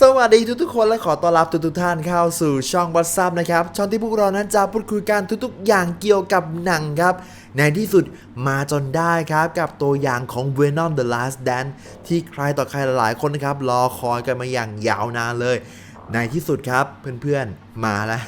สวัสดีทุกๆคนและขอต้อนรับทุกๆท่านเข้าสู่ช่องวั s ซับนะครับ ช่องที่พวกเรานั้นจะพูดคุยกันทุกๆ อย่างเกี่ยวกับหนังครับ ในที่สุดมาจนได้ครับกับตัวอย่างของ Venom The Last Dance ที่ใครต่อใครหลายๆคนนะครับ รอคอยกันมาอย่างยาวนานเลย ในที่สุดครับเพื่อนๆมาแล้ว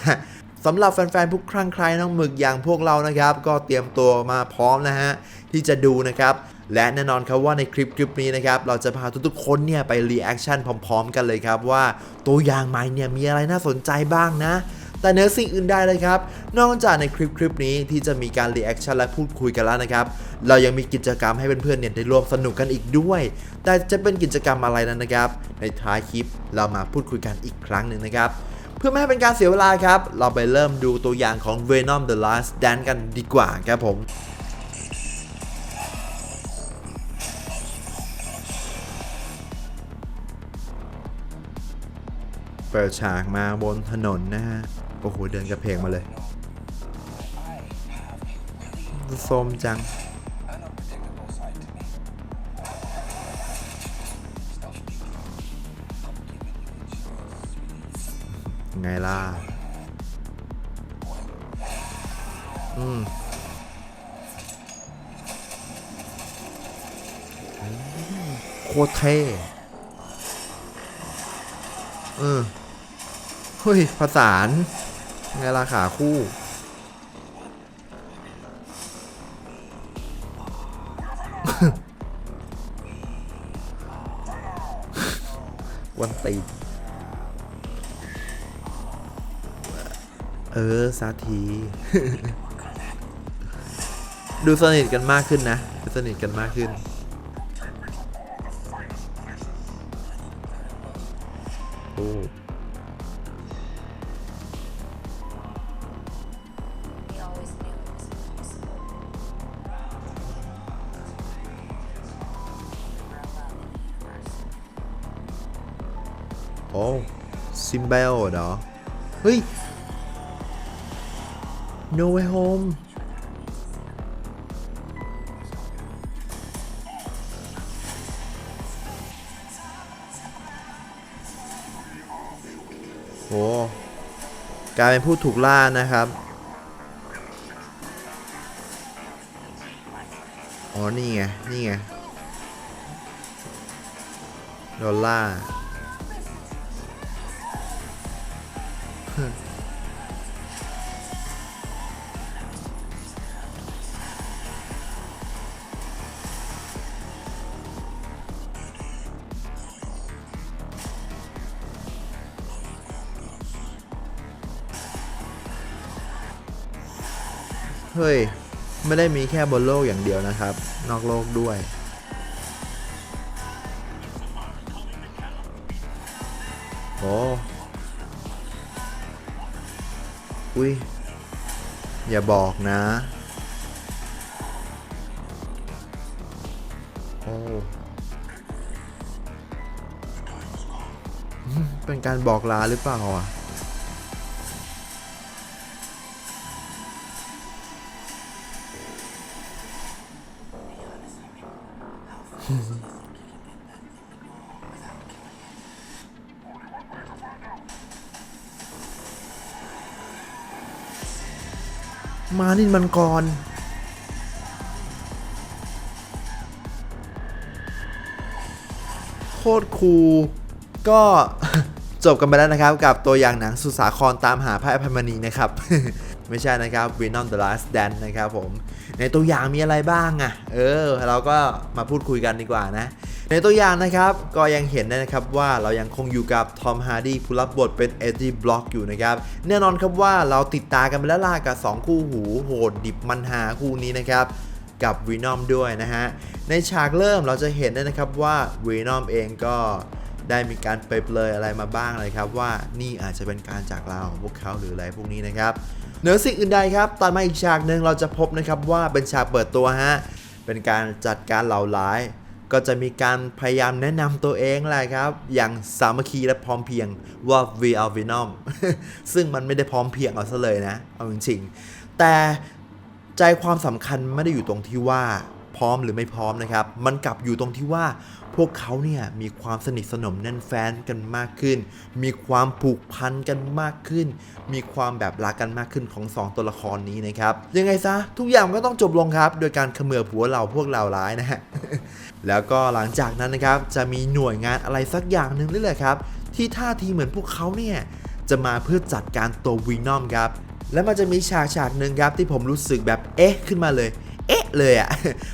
สำหรับแฟนๆผู้คลั่งไคล้น้องหมึกอย่างพวกเรานะครับ ก็เตรียมตัวมาพร้อมนะฮะที่จะดูนะครับ และแน่นอนครับว่าในคลิปคลิปนี้นะครับเราจะพาทุกๆคนเนี่ยไปรีแอคชั่นพร้อมๆ กันเลยครับว่าตัวอย่างใหม่เนี่ยมีอะไรน่าสนใจบ้างนะแต่เนื้อสิ่งอื่นใดเลยครับ นอกจากในคลิปคลิปนี้ที่จะมีการรีแอคชั่นและพูดคุยกันแล้วนะครับ เรายังมีกิจกรรมให้เพื่อนๆเนี่ยได้ร่วมสนุกกันอีกด้วย แต่จะเป็นกิจกรรมอะไรนั้นนะครับ ในท้ายคลิปเรามาพูดคุยกันอีกครั้งหนึ่งนะครับ เพื่อไม่ให้เป็นการเสียเวลาครับ เราไปเริ่มดูตัวอย่างของ Venom The Last Dance กันดีกว่าครับผม ปิดฉากมาบนถนนนะฮะ โอ้โห เดินกระเพงมาเลยโซมจัง ไงล่ะ อืมโคตรเท่เออ เฮ้ยผสานไงล่ะขาคู่วันตีเออสาที ดูสนิทกันมากขึ้นนะ ดูสนิทกันมากขึ้น โอ้ซิมเบลเหรอ เฮ้ย No Way Home โหกลายเป็นผู้ถูกล่านะครับ อ๋อ นี่ไง นี่ไงโดนล่า เฮ้ย ไม่ได้มีแค่บนโลกอย่างเดียวนะครับ นอกโลกด้วย โอ้ อุ้ย อย่าบอกนะ โอ้ เป็นการบอกลาหรือเปล่าอะม มานินมันกร โคตรคูลก็จบกันไปแล้วนะครับ กับตัวอย่างหนังสุสาครตามหาพระอภัยมณีนะครับ ไม่ใช่นะครับ Venom the Last Dance นะครับผม ในตัวอย่างมีอะไรบ้างอะเออ เราก็มาพูดคุยกันดีกว่านะ ในตัวอย่างนะครับ ก็ยังเห็นได้นะครับว่าเรายังคงอยู่กับทอมฮาร์ดีผู้รับบทเป็นเอ็ดดี้บล็อกอยู่นะครับ แน่นอนครับว่าเราติดตากันไปแล้วล่ะกับ 2 คู่หูโหดดิบมันหาคู่นี้นะครับกับวีนอมด้วยนะฮะ ในฉากเริ่มเราจะเห็นได้นะครับว่าวีนอมเองก็ได้มีการเปรเปรยอะไรมาบ้างเลยครับว่านี่อาจจะเป็นการจากลาของพวกเขาหรืออะไรพวกนี้นะครับเหนือสิ่งอื่นใดครับตอนมาอีกฉากหนึ่งเราจะพบนะครับว่าเป็นฉากเปิดตัวฮะเป็นการจัดการเหล่าร้าย ก็จะมีการพยายามแนะนำตัวเองแหละครับ อย่างสามัคคีและพร้อมเพียงว่า we are Venom ซึ่งมันไม่ได้พร้อมเพียงเอาซะเลยนะ เอาจริงๆ แต่ใจความสำคัญไม่ได้อยู่ตรงที่ว่าพร้อมหรือไม่พร้อมนะครับ มันกลับอยู่ตรงที่ว่า พวกเขาเนี่ยมีความสนิทสนมแน่นแฟนกันมากขึ้น มีความผูกพันกันมากขึ้น มีความแบบรักกันมากขึ้นของสองตัวละครนี้นะครับ ยังไงซะทุกอย่างก็ต้องจบลงครับ โดยการเขมือบหัวเราพวกเราร้ายนะฮะ แล้วก็หลังจากนั้นนะครับจะมีหน่วยงานอะไรสักอย่างหนึ่งนี่แหละครับ ที่ท่าทีเหมือนพวกเขาเนี่ยจะมาเพื่อจัดการตัววีนอมครับ แล้วมันจะมีฉากฉากหนึ่งครับที่ผมรู้สึกแบบเอ๊ะขึ้นมาเลย เอ๊ะเลยอะ่ะ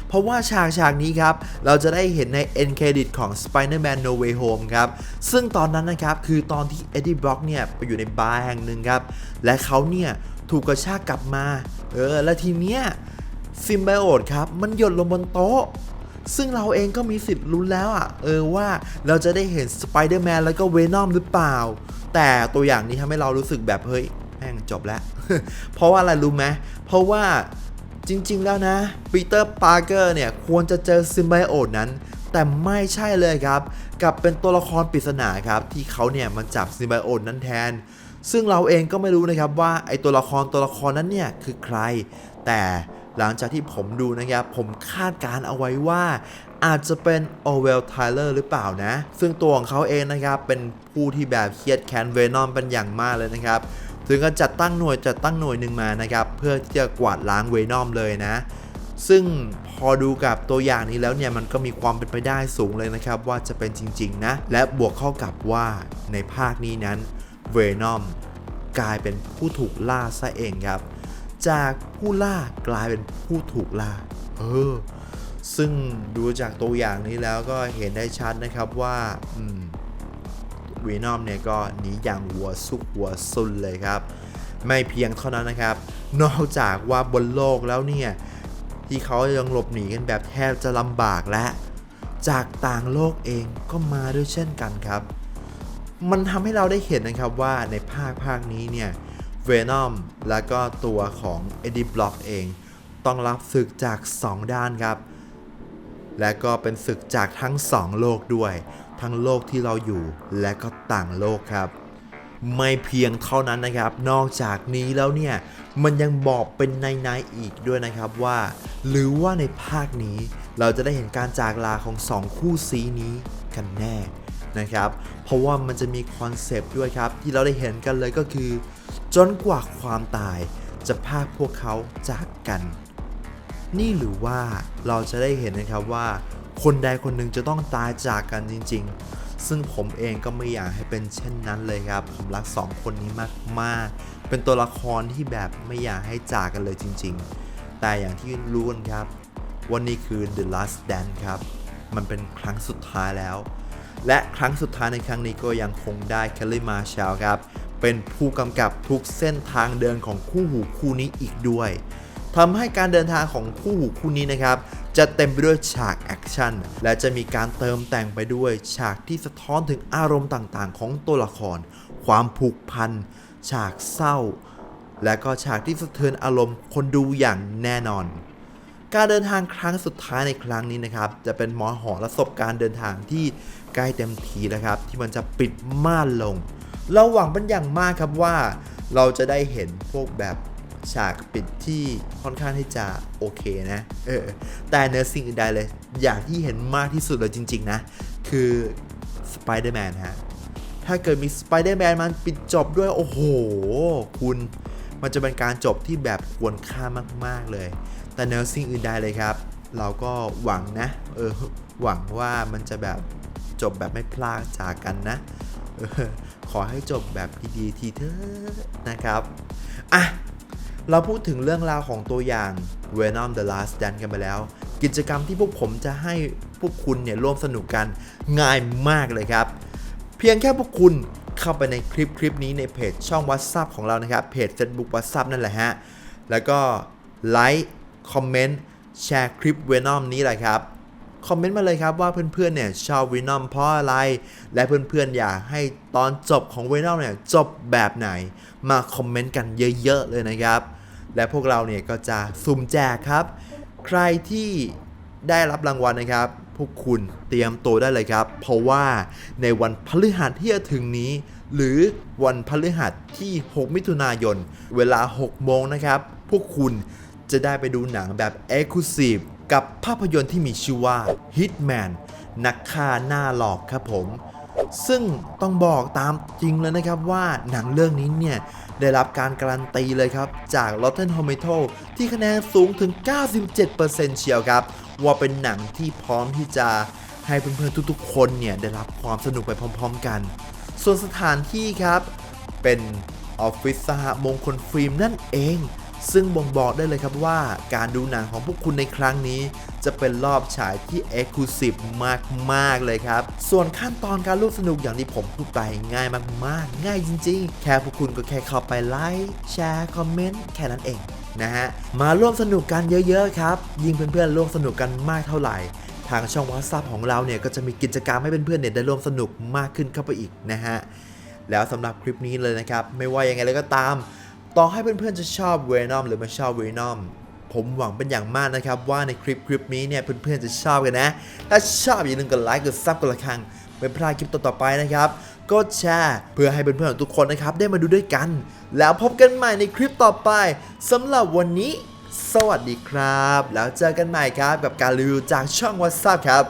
เพราะว่าฉากฉากนี้ครับ เราจะได้เห็นใน end credit ของ Spider-Man No Way Home ครับ ซึ่งตอนนั้นนะครับ คือตอนที่ Eddie Brock เนี่ย ไปอยู่ในบาร์แห่งหนึ่งครับ และเขาเนี่ย ถูกกระชากกลับมา เออ และทีเนี้ยซิมไบโอตครับ มันหยดลงบนโต๊ะซึ่งเราเองก็มีสิทธิ์ลุ้นแล้วอะ เออว่าเราจะได้เห็นสไปเดอร์แมนแล้วก็เวนอมหรือเปล่า แต่ตัวอย่างนี้ทำให้เรารู้สึกแบบเฮ้ยแม่งจบแล้ว เพราะว่าอะไรรู้ไหมเพราะว่า จริงๆแล้วนะปีเตอร์ปาร์เกอร์เนี่ยควรจะเจอซิมไบโอตนั้น แต่ไม่ใช่เลยครับกลับเป็นตัวละครปริศนาครับที่เขาเนี่ยมันจับซิมไบโอตนั้นแทน ซึ่งเราเองก็ไม่รู้นะครับว่าไอตัวละครตัวละครนั้นเนี่ยคือใคร แต่หลังจากที่ผมดูนะครับผมคาดการณ์เอาไว้ว่าอาจจะเป็นโอเวลไทเลอร์หรือเปล่านะ ซึ่งตัวของเขาเองนะครับ เป็นผู้ที่แบบเครียดแค้นเวนอมเป็นอย่างมากเลยนะครับ ถึงกับจัดตั้งหน่วยจัดตั้งหน่วยหนึ่งมานะครับ เพื่อที่จะกวาดล้างเวนอมเลยนะ ซึ่งพอดูกับตัวอย่างนี้แล้วเนี่ยมันก็มีความเป็นไปได้สูงเลยนะครับ ว่าจะเป็นจริงๆนะ และบวกเข้ากับว่าในภาคนี้นั้นเวนอมกลายเป็นผู้ถูกล่าซะเองครับ จากผู้ล่ากลายเป็นผู้ถูกล่า เออ ซึ่งดูจากตัวอย่างนี้แล้วก็เห็นได้ชัดนะครับว่า อืม วีนอมเนี่ยก็หนีอย่างหัวซุกหัวซุนเลยครับ ไม่เพียงเท่านั้นนะครับ นอกจากว่าบนโลกแล้วเนี่ยที่เขายังหลบหนีกันแบบแทบจะลำบากและ จากต่างโลกเองก็มาด้วยเช่นกันครับ มันทำให้เราได้เห็นนะครับว่าในภาคภาคนี้เนี่ยเวนอมและก็ตัวของเอ็ดดี้บล็อกเอง ต้องรับศึกจาก 2 ด้านครับ และก็เป็นศึกจากทั้ง2โลกด้วย ทั้งโลกที่เราอยู่และก็ต่างโลกครับ ไม่เพียงเท่านั้นนะครับ นอกจากนี้แล้วเนี่ยมันยังบอกเป็นในในๆอีกด้วยนะครับว่า หรือว่าในภาคนี้เราจะได้เห็นการจากลาของสองคู่ซีนี้กันแน่นะครับ เพราะว่ามันจะมีคอนเซปต์ด้วยครับ ที่เราได้เห็นกันเลยก็คือ จนกว่าความตายจะพาพวกเขาจากกัน นี่หรือว่าเราจะได้เห็นนะครับว่าคนใดคนหนึ่งจะต้องตายจากกันจริง ๆ ซึ่งผมเองก็ไม่อยากให้เป็นเช่นนั้นเลยครับ ผมรักสองคนนี้มากๆ เป็นตัวละครที่แบบไม่อยากให้จากกันเลยจริง ๆ แต่อย่างที่รู้กันครับวันนี้คือ The Last Dance ครับ มันเป็นครั้งสุดท้ายแล้ว และครั้งสุดท้ายในครั้งนี้ก็ยังคงได้แคล r ีมาช l ครับ เป็นผู้กำกับทุกเส้นทางเดินของคู่หูคู่นี้อีกด้วย ทำให้การเดินทางของคู่หูคู่นี้นะครับ จะเต็มไปด้วยฉากแอคชั่น และจะมีการเติมแต่งไปด้วยฉากที่สะท้อนถึงอารมณ์ต่างๆ ของตัวละคร ความผูกพัน ฉากเศร้า และก็ฉากที่สะเทือนอารมณ์คนดูอย่างแน่นอน การเดินทางครั้งสุดท้ายในครั้งนี้นะครับ จะเป็นหมอหอและศพการเดินทางที่ใกล้เต็มทีแล้วครับ ที่มันจะปิดม่านลง เราหวังเป็นอย่างมากครับว่า เราจะได้เห็นพวกแบบ ฉากปิดที่ค่อนข้างที่จะโอเคนะ เออ แต่เนื้อสิ่งอื่นใดเลย อย่างที่เห็นมากที่สุดเลยจริง ๆ นะ คือสไปเดอร์แมนฮะ ถ้าเกิดมีสไปเดอร์แมนมันปิดจบด้วย โอ้โห คุณ มันจะเป็นการจบที่แบบควรค่ามาก ๆ เลย แต่เนื้อสิ่งอื่นใดเลยครับ เราก็หวังนะ เออ หวังว่ามันจะแบบจบแบบไม่พลาดจากกันนะออขอให้จบแบบดีๆทีเถอะนะครับ อะ เราพูดถึงเรื่องราวของตัวอย่าง Venom The Last Dance กันไปแล้ว กิจกรรมที่พวกผมจะให้พวกคุณเนี่ยร่วมสนุกกันง่ายมากเลยครับ เพียงแค่พวกคุณเข้าไปในคลิปคลิปนี้ในเพจช่อง WhatsApp ของเรานะครับ เพจ Facebook WhatsApp นั่นแหละฮะ แล้วก็ไลค์คอมเมนต์แชร์คลิป Venom นี้แหละครับ คอมเมนต์มาเลยครับว่าเพื่อนๆเนี่ยชอบ Venom เพราะอะไร และเพื่อนๆอยากให้ตอนจบของ Venom เนี่ยจบแบบไหน มาคอมเมนต์กันเยอะๆเลยนะครับ และพวกเราเนี่ยก็จะสุ่มแจกครับ ใครที่ได้รับรางวัลนะครับ พวกคุณเตรียมตัวได้เลยครับ เพราะว่าในวันพฤหัสที่จะถึงนี้ หรือวันพฤหัสที่ 6 มิถุนายน เวลา 6 โมงนะครับ พวกคุณจะได้ไปดูหนังแบบ e x c l u s i v e กับภาพยนตร์ที่มีชื่อว่า Hitman นักฆ่าหน้าหลอกครับผม ซึ่งต้องบอกตามจริงเลยนะครับว่าหนังเรื่องนี้เนี่ย ได้รับการการันตีเลยครับ จาก Rotten Tomato ที่คะแนนสูงถึง 97%เชียวครับ ว่าเป็นหนังที่พร้อมที่จะให้เพื่อนๆทุกๆ คนเนี่ย ได้รับความสนุกไปพร้อมๆกัน ส่วนสถานที่ครับเป็นออฟฟิศสหมงคลฟิล์มนั่นเอง ซึ่งบ่งบอกได้เลยครับว่าการดูหนังของพวกคุณในครั้งนี้ จะเป็นรอบฉายที่ Exclusive มาก ๆ เลยครับ ส่วนขั้นตอนการร่วมสนุกอย่างที่ผมพูดไปง่ายมาก ๆ ง่ายจริง ๆ แค่พวกคุณก็แค่เข้าไปไลค์แชร์คอมเมนต์แค่นั้นเองนะฮะมาร่วมสนุกกันเยอะ ๆ ครับ ยิ่งเพื่อนๆร่วมสนุกกันมากเท่าไหร่ทางช่องว h ซับของเราเนี่ยก็จะมีกิจกรรมให้เพื่อนๆเนี่ยได้ร่วมสนุกมากขึ้นเข้าไปอีกนะฮะแล้วสำหรับคลิปนี้เลยนะครับ ไม่ว่ายังไงเลยก็ตาม ต่อให้เพื่อนๆจะชอบเวนอมหรือไม่ชอบเวนอมผมหวังเป็นอย่างมากนะครับ ว่าในคลิปคลิปนี้เนี่ยเพื่อนๆจะชอบกันนะ ถ้าชอบอย่าลืมกดไลค์กดซับกดละครังเป็นพลาดคลิปต่อๆไปนะครับกดแชร์ เพื่อให้เพื่อนๆทุกคนนะครับ ได้มาดูด้วยกัน แล้วพบกันใหม่ในคลิปต่อไปสำหรับวันนี้ สวัสดีครับ แล้วเจอกันใหม่ครับกับการรีวิวจากช่อง WhatsApp ครับ